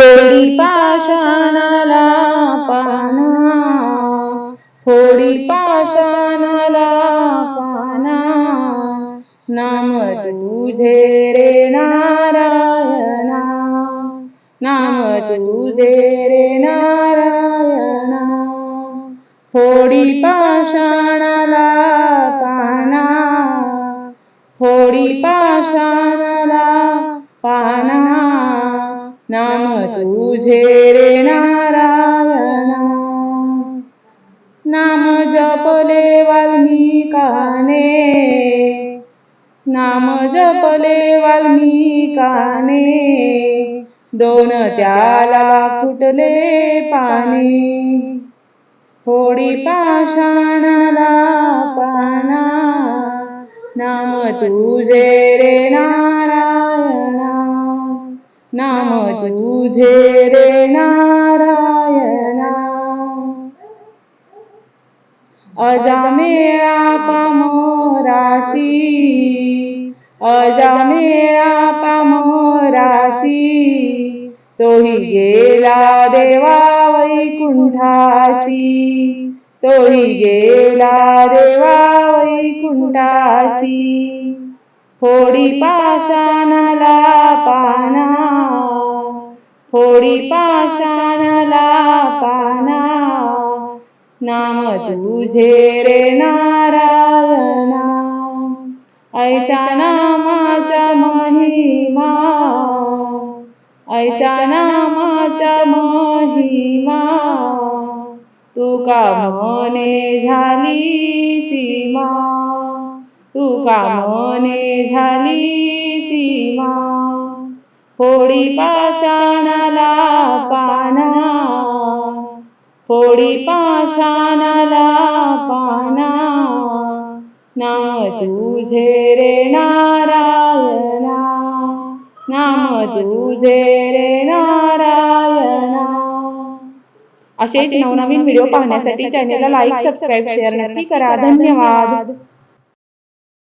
फोडी पाषाणाला पाना. फोडी पाषाणाला पाना. नाम तुझे रे नारायणा. नाम तुझे रे नारायणा. फोडी पाषाणाला पाना. फोडी पाषाणाला पाना. नाम तुझे रे नारायणा नाम जपले वाल्मिकाने नाम जपले वाल्मिकाने दोन त्याला फुटले पाणी होडी पाषाणाला पाना नाम तुझे रे नारायणा नाम तुझे रे नारायणा. अजामेळा पामोरासी अजामेळा पामोरासी तोही गेला देवा वैकुंठासी. तोही गेला देवा वैकुंठासी. होडी पाषाणाला पाना. होडी पाषाणाला पाना. नाम तुझे रे नारायणा. ऐसा नामाचा महिमा. ऐसा नामाचा महिमा. तुका मने झाली सीमा? तुका मने झाली सीमा. होडी पाषाणाला पाना. फोडी पाषाणाला पाना. ना तुझे रे नारायणा. नाम तुझे रे नारायणा. असेच नवनवीन व्हिडिओ पाहण्यासाठी चॅनलला लाईक सबस्क्राईब शेअर नक्की करा. धन्यवाद.